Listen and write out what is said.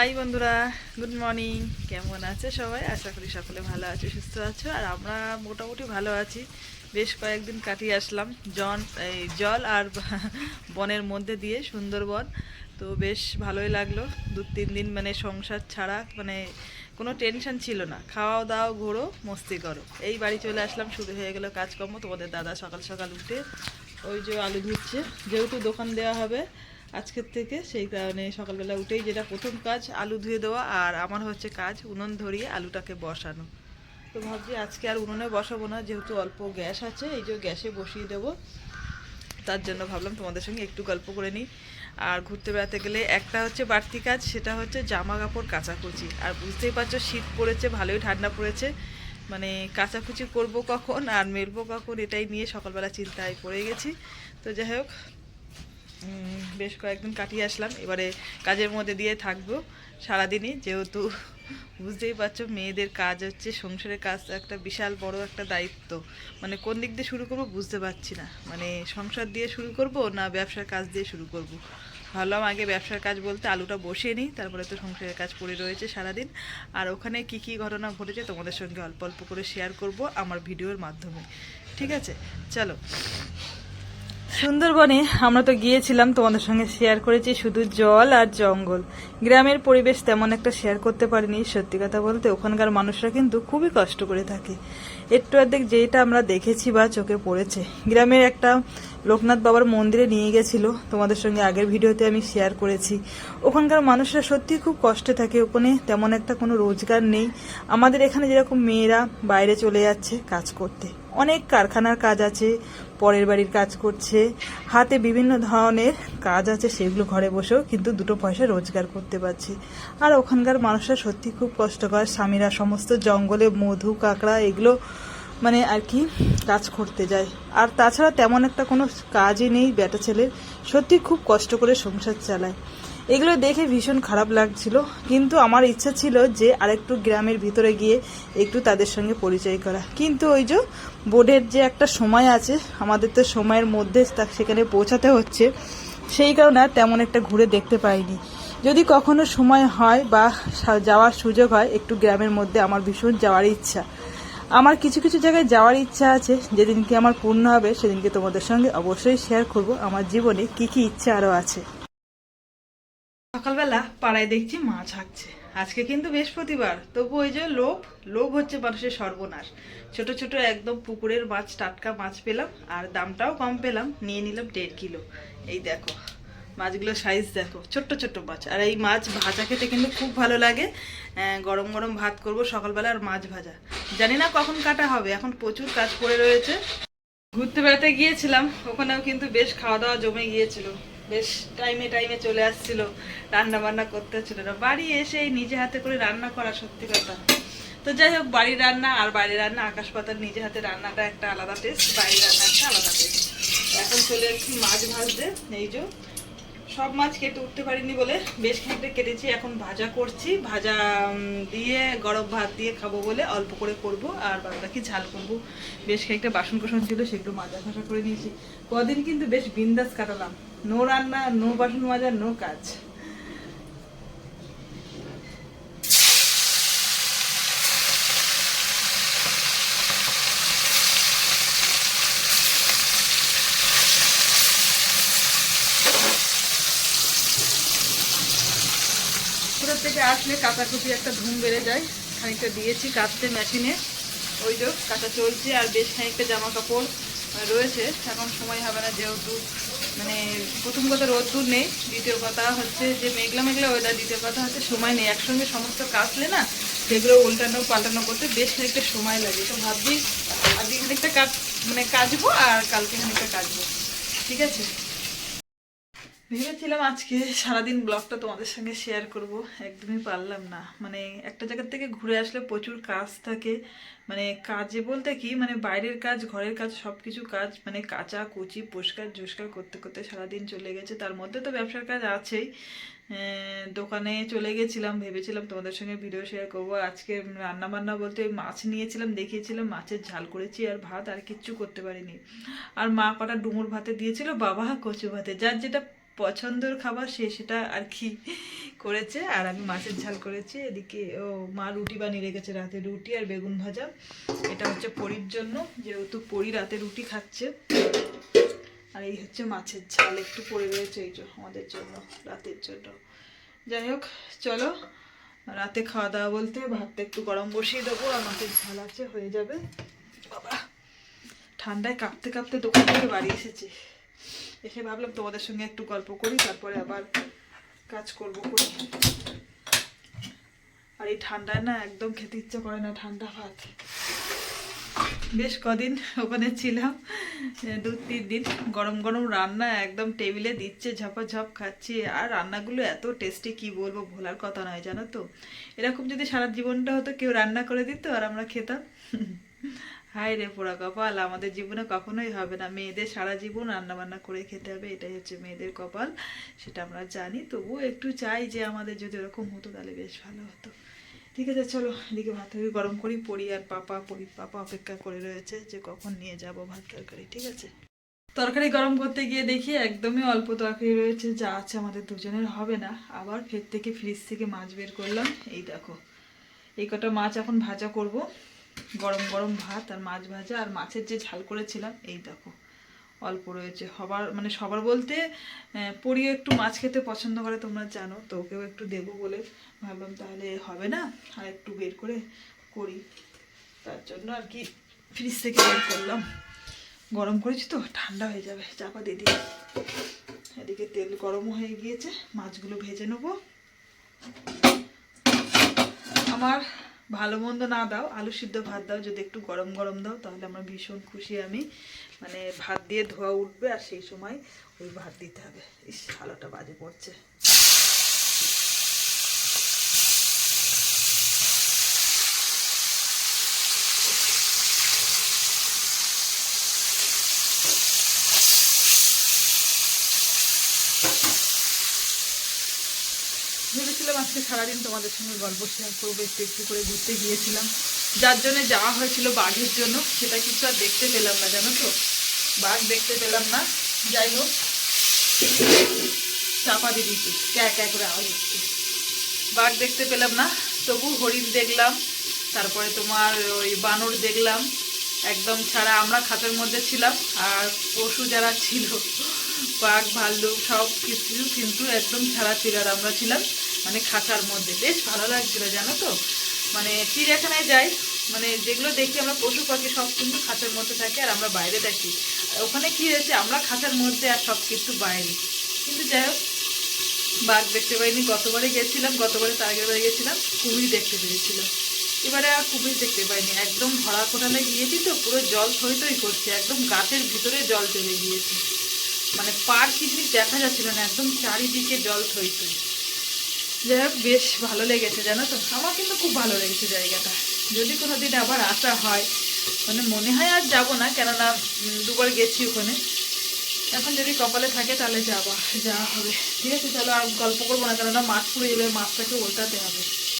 High বন্ধুরা, good morning. কেমন আছে সবাই? আশা করি সকলে ভালো আছে, সুস্থ আছো, আর আমরা মোটামুটি ভালো আছি। বেশ কয়েকদিন কাটিয়ে আসলাম, জন এই জল আর বনের মধ্যে দিয়ে সুন্দরবন। তো বেশ ভালোই লাগল। দু তিন দিন মানে সংসার ছাড়া মানে কোনো টেনশন ছিল না। খাওয়া দাওয়া ঘোরো, মস্তি করো। এই বাড়ি চলে আসলাম, শুরু হয়ে গেলো কাজকর্ম। তোমাদের দাদা সকাল সকাল উঠে ওই যে আলু ধুচ্ছে। যেহেতু দোকান দেওয়া হবে আজকের থেকে, সেই কারণে সকালবেলা উঠেই যেটা প্রথম কাজ, আলু ধুয়ে দেওয়া আর আমার হচ্ছে কাজ, উনুন ধরিয়ে আলুটাকে বসানো। তো ভাবছি আজকে আর উনুনে বসাবো না, যেহেতু অল্প গ্যাস আছে, এই যে গ্যাসে বসিয়ে দেবো। তার জন্য ভাবলাম তোমাদের সঙ্গে একটু গল্প করে নিই। আর ঘুরতে বেড়াতে গেলে একটা হচ্ছে বাড়তি কাজ, সেটা হচ্ছে জামা কাপড় কাচাকুচি। আর বুঝতেই পারছ, শীত পড়েছে, ভালোই ঠান্ডা পড়েছে। মানে কাচাকুচি করব কখন আর মেলবো কখন, এটাই নিয়ে সকালবেলা চিন্তায় পড়ে গেছি। তো যাই হোক বেশ কয়েকদিন কাটিয়ে আসলাম। এবারে কাজের মধ্যে দিয়ে থাকব সারাদিনই, যেহেতু বুঝতেই পারছ, মেয়েদের কাজ হচ্ছে, সংসারের কাজ একটা বিশাল বড় একটা দায়িত্ব। মানে কোন দিক দিয়ে শুরু করব বুঝতে পারছি না। মানে সংসার দিয়ে শুরু করব না ব্যবসার কাজ দিয়ে শুরু করব? ভাবলাম আগে ব্যবসার কাজ বলতে আলুটা বসিয়ে নিই, তারপরে তো সংসারের কাজ পড়ে রয়েছে সারাদিন। আর ওখানে কি কি ঘটনা ঘটেছে তোমাদের সঙ্গে অল্প অল্প করে শেয়ার করব আমার ভিডিওর মাধ্যমে। ঠিক আছে? চলো। সুন্দরবনে আমরা তো গিয়েছিলাম, তোমাদের সঙ্গে শেয়ার করেছি শুধু জল আর জঙ্গল। গ্রামের পরিবেশ তেমন একটা শেয়ার করতে পারিনি, সত্যি কথা বলতে ওখানকার মানুষরা কিন্তু খুবই কষ্ট করে থাকে। একটু অর্ধেক যেটা আমরা দেখেছি বা চোখে পড়েছে, গ্রামের একটা লোকনাথ বাবার মন্দিরে নিয়ে গেছিল। তোমাদের সঙ্গে আগের ভিডিওতে আমি শেয়ার করেছি। ওখানকার মানুষরা সত্যি খুব কষ্টে থাকে। ওখানে তেমন একটা কোনো রোজগার নেই। আমাদের এখানে যেরকম মেয়েরা বাইরে চলে যাচ্ছে কাজ করতে। অনেক কারখানার কাজ আছে, পরের বাড়ির কাজ করছে। হাতে বিভিন্ন ধরনের কাজ আছে, সেগুলো ঘরে বসেও কিন্তু দুটো পয়সা রোজগার করতে পারছে। আর ওখানকার মানুষরা সত্যি খুব কষ্টকর স্বামীরা সমস্ত জঙ্গলে মধু, কাঁকড়া, এগুলো মানে আর কি কাজ করতে যায়। আর তাছাড়া তেমন একটা কোনো কাজই নেই বেটা ছেলের। সত্যি খুব কষ্ট করে সংসার চালায়। এগুলো দেখে ভীষণ খারাপ লাগছিল। কিন্তু আমার ইচ্ছা ছিল যে আরেকটু গ্রামের ভিতরে গিয়ে একটু তাদের সঙ্গে পরিচয় করা। কিন্তু ওই যে বোর্ডের যে একটা সময় আছে, আমাদের তো সময়ের মধ্যে সেখানে পৌঁছাতে হচ্ছে, সেই কারণে আর তেমন একটা ঘুরে দেখতে পাইনি। যদি কখনো সময় হয় বা যাওয়ার সুযোগ হয়, একটু গ্রামের মধ্যে আমার ভীষণ যাওয়ার ইচ্ছা। আমার কিছু কিছু জায়গায় যাওয়ার ইচ্ছা আছে, যেদিনকে আমার পূর্ণ হবে সেদিনকে তোমাদের সঙ্গে অবশ্যই শেয়ার করব। আমার জীবনে কি কি ইচ্ছা আরও আছে। সকালবেলা পাড়ায় দেখছি মাছ হাঁকছে আজকে কিন্তু বৃহস্পতিবার, তবু ওই যে লোভ লোভ হচ্ছে মানুষের সর্বনাশ। ছোট ছোট একদম পুকুরের মাছ, টাটকা মাছ পেলাম, আর দামটাও কম পেলাম, নিয়ে নিলাম দেড় কিলো। এই দেখো মাছগুলোর সাইজ দেখো, ছোট্ট ছোট্ট মাছ। আর এই মাছ ভাজা খেতে কিন্তু খুব ভালো লাগে। গরম গরম ভাত করব সকালবেলা আর মাছ ভাজা। জানি না কখন কাটা হবে, এখন প্রচুর কাজ পড়ে রয়েছে। ঘুরতে বেড়াতে গিয়েছিলাম, ওখানেও কিন্তু বেশ খাওয়া দাওয়া জমে গিয়েছিল। বেশ টাইমে টাইমে চলে আসছিল রান্না বান্না করতে হচ্ছিল না। বাড়ি এসে নিজে হাতে করে রান্না করা সত্যি কথা। তো যাই হোক, বাড়ির রান্না আর বাইরের রান্না, আকাশ পাতার নিজে হাতে রান্নাটা একটা আলাদা টেস্ট বাইরের রান্না একটা আলাদা টেস্ট এখন চলে এসেছি মাছ ভাজতে, এই যে সব মাছ কেটে উঠতে পারিনি বলে বেশ খানিকটা কেটেছি, এখন ভাজা করছি। ভাজা দিয়ে গরম ভাত দিয়ে খাব বলে অল্প করে করব, আর বাদ বাকি ঝাল করব। বেশ খানিকটা বাসন কোসন ছিল, সেগুলো মাজা ফাঁসা করে নিয়েছি। কদিন কিন্তু বেশ বিন্দাস কাটালাম। নো রান্না, নো বাসন মাজা, নো কাজ। পুকুরের থেকে আসলে কাঁচাকুচি একটা ধুম বেড়ে যায়। খানিকটা দিয়েছি কাচতে মেশিনে। ওই যে কাঁচা চলছে আর বেশ খানিকটা জামা কাপড় রয়েছে। এখন সময় হবে না যেহেতু মানে প্রথম কথা রোদ্দুর নেই, দ্বিতীয় কথা হচ্ছে যে মেঘলা মেঘলা ওয়েদার দ্বিতীয় কথা হচ্ছে সময় নেই। একসঙ্গে সমস্ত কাটলে না সেগুলো উল্টানো পাল্টানো করতে বেশ খানিকটা সময় লাগে। তো ভাবছি আজকে খানিকটা কাজ মানে কাচবো আর কালকে খানিকটা কাচবো। ঠিক আছে? ভেবেছিলাম আজকে সারাদিন ব্লগটা তোমাদের সঙ্গে শেয়ার করব, একদমই পারলাম না। মানে একটা জায়গা থেকে ঘুরে আসলে প্রচুর কাজ থাকে। মানে কাজে বলতে কি মানে বাইরের কাজ, ঘরের কাজ সব কিছু কাজ মানে কাঁচা, কুচি, পরিষ্কার ঝুষ্কার করতে করতে সারাদিন চলে গেছে। তার মধ্যে তো ব্যবসার কাজ আছেই। দোকানে চলে গেছিলাম, ভেবেছিলাম তোমাদের সঙ্গে ভিডিও শেয়ার করব। আজকে রান্না বান্না বলতে মাছ নিয়েছিলাম, দেখিয়েছিলাম, মাছের ঝাল করেছি আর ভাত, আর কিচ্ছু করতে পারিনি। আর মা কটা ডুমুর ভাতে দিয়েছিল, বাবা কচু ভাতে। যার যেটা পছন্দের খাবার সে সেটা আর কি করেছে। আর আমি মাছের ঝাল করেছি। এদিকে ও মা রুটি বানিয়ে রেখেছে রাতে, রুটি আর বেগুন ভাজা। এটা হচ্ছে পরির জন্য, যেহেতু পরি রাতে রুটি খাচ্ছে। আর এই হচ্ছে মাছের ঝাল, একটু পড়ে রয়েছে এই আমাদের জন্য, রাতের জন্য। যাই হোক, চলো, রাতে খাওয়া দাওয়া বলতে ভাতটা একটু গরম বসিয়ে দেবো, আর মাছের ঝাল আছে, হয়ে যাবে। বাবা, ঠান্ডায় কাঁপতে কাঁপতে দোকান থেকে বাড়ি এসেছি। এসে ভাবলাম তোমাদের সঙ্গে একটু গল্প করি, তারপরে আবার কাজ করব করি। আর এই ঠান্ডায় না একদম খেতে ইচ্ছা করে না ঠান্ডা ভাত। বেশ কদিন ওখানে ছিলাম দু তিন দিন গরম গরম রান্না একদম টেবিলে দিচ্ছে, ঝপাঝপ খাচ্ছি। আর রান্নাগুলো এত টেস্টি, কি বলব ভোলার কথা নয়, জানো তো? এরকম যদি সারা জীবনটা হতো কেউ রান্না করে দিত আর আমরা খেতাম। হাই রে পোড়া কপাল, আমাদের জীবনে কখনোই হবে না। মেয়েদের সারা জীবন রান্না বান্না করে খেতে হবে, এটাই হচ্ছে মেয়েদের কপাল, সেটা আমরা জানি। তবুও একটু চাই যে আমাদের যদি এরকম হতো তাহলে বেশ ভালো হতো। ঠিক আছে, চলো এদিকে ভাত গরম করি, পড়ি আর পাপা পড়ি পাপা অপেক্ষা করে রয়েছে যে কখন নিয়ে যাব ভাত তরকারি, ঠিক আছে? তরকারি গরম করতে গিয়ে দেখি একদমই অল্প তরকারি রয়েছে, যা আছে আমাদের দুজনের হবে না। আবার ফের থেকে ফ্রিজ থেকে মাছ বের করলাম, এই দেখো। এই কটা মাছ এখন ভাজা করব। গরম গরম ভাত আর মাছ ভাজা আর মাছের যে ঝাল করেছিলাম, এই দেখো। অল্প রয়েছে। সবার মানে সবার বলতে পরিও একটু মাছ খেতে পছন্দ করে, তোমরা জানো, তো ওকেও একটু দেবো বলে ভাবলাম তাহলে হবে না, আর একটু বের করে করি। তার জন্য আর কি ফ্রিজ থেকে বের করলাম। গরম করেছি তো, ঠান্ডা হয়ে যাবে চাপা দিয়ে দিই। এদিকে তেল গরম হয়ে গিয়েছে, মাছগুলো ভেজে নেব। আমার ভালো মন্দ না দাও, আলু সিদ্ধ ভাত দাও, যদি একটু গরম গরম দাও, তাহলে আমার ভীষণ খুশি আমি। মানে ভাত দিয়ে ধোয়া উঠবে, আর সেই সময় ওই ভাত দিতে হবে। ইস, আলোটা বাজে পড়ছে। ভেবেছিলাম আজকে সারাদিন তোমাদের সঙ্গে গল্প শেয়ার করব, একটু একটু করে ঘুরতে গিয়েছিলাম। যার জন্য যাওয়া হয়েছিল বাঘের জন্য, সেটা কিন্তু আর দেখতে পেলাম না, জানো তো? বাঘ দেখতে পেলাম না। যাই হোক, চাপা দিয়ে দিচ্ছি ক্যা ক্যা করে আওয়াজ হচ্ছে। বাঘ দেখতে পেলাম না, তবু হরিণ দেখলাম, তারপরে তোমার ওই বানর দেখলাম। একদম ছাড়া আমরা খাতের মধ্যে ছিলাম, আর পশু যারা ছিল, বাঘ, ভাল্লুক, সব কিছু কিন্তু একদম ছাড়া ছিল আর আমরা ছিলাম। মানে খাঁচার মধ্যে। বেশ ভালো লাগছিল, জানো তো? মানে চিড়িয়াখানায় যাই মানে যেগুলো দেখি আমরা পশু পাখি, সব কিন্তু খাঁচার মধ্যে থাকে আর আমরা বাইরে থাকি। ওখানে কি হয়েছে, আমরা খাঁচার মধ্যে আর সব কিছু বাইরে কিন্তু যাই হোক, বাঘ দেখতে পাইনি। গতবারে গেছিলাম, গতবারে তার আগের বারে গেছিলাম, কুমির দেখতে পেরেছিল। এবারে আর কুমির দেখতে পাইনি। একদম ভরা কোটালে গিয়েছি তো, পুরো জল থই করছে, একদম গাছের ভিতরে জল চলে গিয়েছে। মানে পার কিছু দেখা যাচ্ছিল না, একদম চারিদিকে জল থই। যাই হোক, বেশ ভালো লেগেছে জানো তো? আমার কিন্তু খুব ভালো লেগেছে জায়গাটা। যদি কোনো দিন আবার আসা হয় মানে মনে হয় আর যাব না, কেননা দুবার গেছি ওখানে। এখন যদি কপালে থাকে তাহলে যাবা যাওয়া হবে। ঠিক আছে, চলো আর গল্প করব না, কেননা মাছ পুড়ে যাবে মাছটাকে ওল্টাতে হবে।